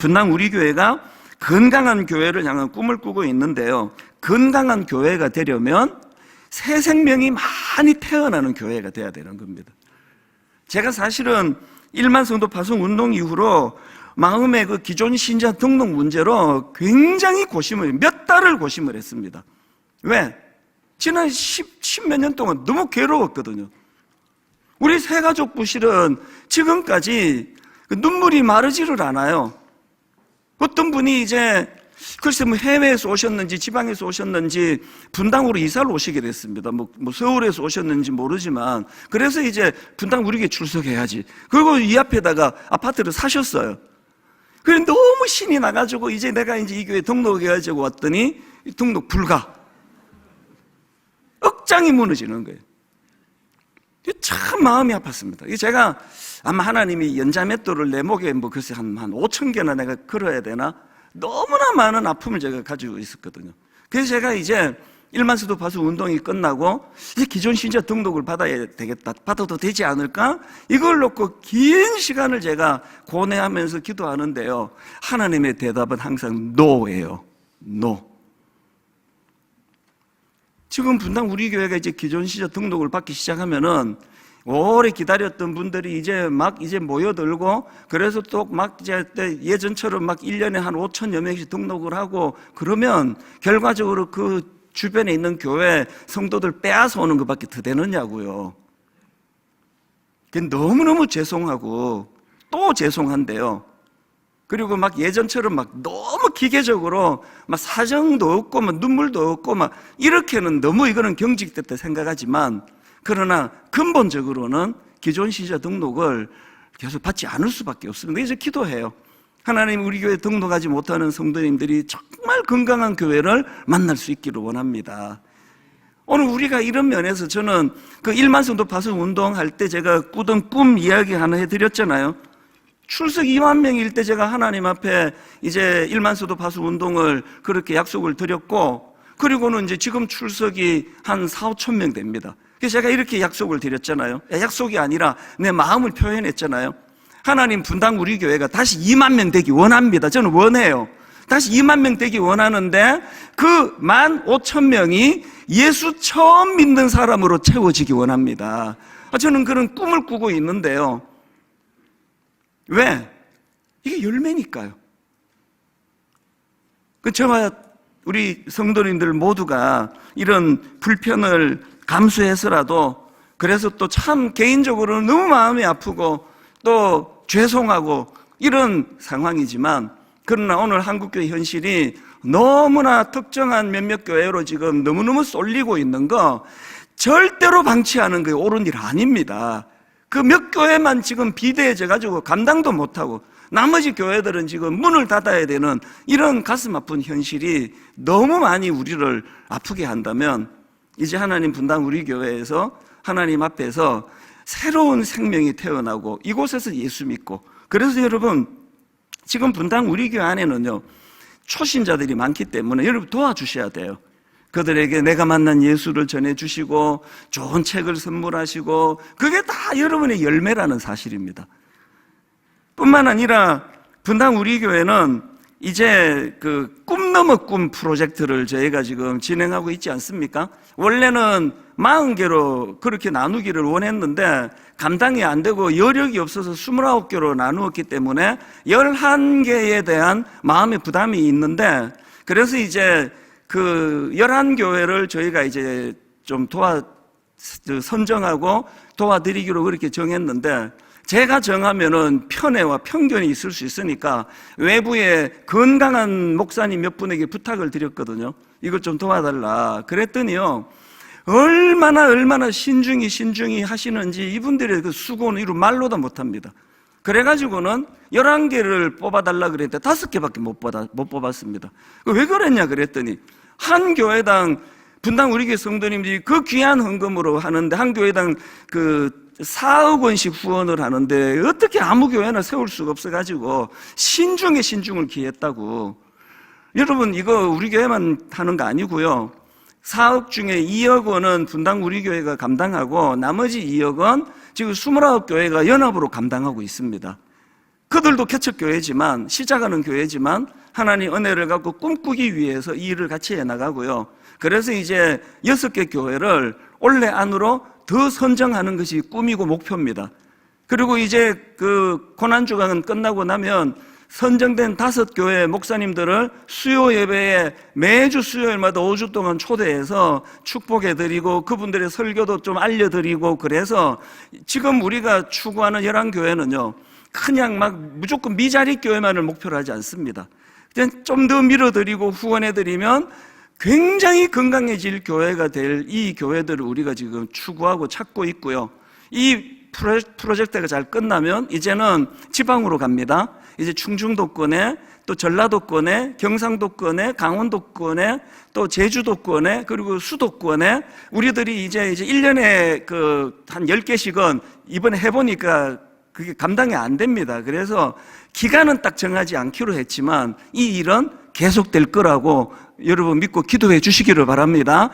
분당 우리 교회가 건강한 교회를 향한 꿈을 꾸고 있는데요. 건강한 교회가 되려면 새 생명이 많이 태어나는 교회가 돼야 되는 겁니다. 제가 사실은 1만 성도 파송 운동 이후로 마음의 그 기존 신자 등록 문제로 굉장히 고심을, 몇 달을 고심을 했습니다. 왜? 지난 10, 10몇 년 동안 너무 괴로웠거든요. 우리 새 가족 부 실은 지금까지 그 눈물이 마르지를 않아요. 어떤 분이 이제 글쎄 뭐 해외에서 오셨는지 지방에서 오셨는지 분당으로 이사를 오시게 됐습니다. 뭐, 뭐 서울에서 오셨는지 모르지만 그래서 이제 분당 우리 교회 출석해야지. 그리고 이 앞에다가 아파트를 사셨어요. 그래 너무 신이 나가지고 이제 내가 이제 이 교회 등록해가지고 왔더니 등록 불가. 억장이 무너지는 거예요. 참 마음이 아팠습니다. 제가 아마 하나님이 연자맷돌을 내 목에 뭐 글쎄 한, 한 5천 개나 내가 걸어야 되나? 너무나 많은 아픔을 제가 가지고 있었거든요. 그래서 제가 이제 일만수도 파수 운동이 끝나고 이제 기존 신자 등록을 받아야 되겠다. 받아도 되지 않을까? 이걸 놓고 긴 시간을 제가 고뇌하면서 기도하는데요. 하나님의 대답은 항상 no예요. no. 지금 분당 우리 교회가 이제 기존 신자 등록을 받기 시작하면은 오래 기다렸던 분들이 이제 막 이제 모여들고 그래서 또 막 이제 예전처럼 막 1년에 한 5천여 명씩 등록을 하고 그러면 결과적으로 그 주변에 있는 교회 성도들 빼앗아 오는 것밖에 더 되느냐고요. 너무너무 죄송하고 또 죄송한데요. 그리고 막 예전처럼 막 너무 기계적으로 막 사정도 없고 막 눈물도 없고 막 이렇게는 너무 이거는 경직됐다 생각하지만 그러나 근본적으로는 기존 시자 등록을 계속 받지 않을 수밖에 없습니다. 그래서 기도해요. 하나님 우리 교회 등록하지 못하는 성도님들이 정말 건강한 교회를 만날 수 있기를 원합니다. 오늘 우리가 이런 면에서 저는 그 1만 성도 파송 운동할 때 제가 꾸던 꿈 이야기 하나 해드렸잖아요. 출석 2만 명일 때 제가 하나님 앞에 이제 1만 성도 파송 운동을 그렇게 약속을 드렸고 그리고는 이제 지금 출석이 한 4, 5천 명 됩니다. 그래서 제가 이렇게 약속을 드렸잖아요. 약속이 아니라 내 마음을 표현했잖아요. 하나님 분당 우리 교회가 다시 2만 명 되기 원합니다. 저는 원해요. 다시 2만 명 되기 원하는데 그만 5천 명이 예수 처음 믿는 사람으로 채워지기 원합니다. 저는 그런 꿈을 꾸고 있는데요. 왜? 이게 열매니까요. 그 저와 우리 성도님들 모두가 이런 불편을 감수해서라도 그래서 또 참 개인적으로 너무 마음이 아프고 또 죄송하고 이런 상황이지만 그러나 오늘 한국교회 현실이 너무나 특정한 몇몇 교회로 지금 너무너무 쏠리고 있는 거 절대로 방치하는 게 옳은 일 아닙니다. 그 몇 교회만 지금 비대해져 가지고 감당도 못하고 나머지 교회들은 지금 문을 닫아야 되는 이런 가슴 아픈 현실이 너무 많이 우리를 아프게 한다면 이제 하나님 분당 우리 교회에서 하나님 앞에서 새로운 생명이 태어나고 이곳에서 예수 믿고 그래서 여러분 지금 분당 우리 교회 안에는요 초신자들이 많기 때문에 여러분 도와주셔야 돼요. 그들에게 내가 만난 예수를 전해주시고 좋은 책을 선물하시고 그게 다 여러분의 열매라는 사실입니다. 뿐만 아니라 분당 우리 교회는 이제 그 꿈 넘어 꿈 프로젝트를 저희가 지금 진행하고 있지 않습니까? 원래는 40개로 그렇게 나누기를 원했는데 감당이 안 되고 여력이 없어서 29개로 나누었기 때문에 11개에 대한 마음의 부담이 있는데 그래서 이제 그 11교회를 저희가 이제 좀 도와 선정하고 도와드리기로 그렇게 정했는데 제가 정하면은 편애와 편견이 있을 수 있으니까 외부에 건강한 목사님 몇 분에게 부탁을 드렸거든요. 이것 좀 도와달라. 그랬더니요. 얼마나 얼마나 신중히 신중히 하시는지 이분들의 그 수고는 이루 말로도 못합니다. 그래가지고는 11개를 뽑아달라 그랬는데 다섯 개밖에 못, 받아, 못 뽑았습니다. 왜 그랬냐 그랬더니 한 교회당 분당 우리 교회 성도님들이 그 귀한 헌금으로 하는데 한 교회당 그 4억 원씩 후원을 하는데 어떻게 아무 교회나 세울 수가 없어가지고 신중에 신중을 기했다고. 여러분 이거 우리 교회만 하는 거 아니고요. 4억 중에 2억 원은 분당 우리 교회가 감당하고 나머지 2억 원 지금 29교회가 연합으로 감당하고 있습니다. 그들도 개척교회지만 시작하는 교회지만 하나님 은혜를 갖고 꿈꾸기 위해서 이 일을 같이 해나가고요. 그래서 이제 여섯 개 교회를 올해 안으로 더 선정하는 것이 꿈이고 목표입니다. 그리고 이제 그 고난주간 끝나고 나면 선정된 다섯 교회 목사님들을 수요 예배에 매주 수요일마다 5주 동안 초대해서 축복해 드리고 그분들의 설교도 좀 알려드리고 그래서 지금 우리가 추구하는 열한 교회는요 그냥 막 무조건 미자리 교회만을 목표로 하지 않습니다. 좀 더 밀어드리고 후원해드리면 굉장히 건강해질 교회가 될 이 교회들을 우리가 지금 추구하고 찾고 있고요. 이 프로- 프로젝트가 잘 끝나면 이제는 지방으로 갑니다. 이제 충청도권에 또 전라도권에 경상도권에 강원도권에 또 제주도권에 그리고 수도권에 우리들이 이제 이제 1년에 그 한 10개씩은 이번에 해 보니까 그게 감당이 안 됩니다. 그래서 기간은 딱 정하지 않기로 했지만 이 일은 계속될 거라고 여러분 믿고 기도해 주시기를 바랍니다.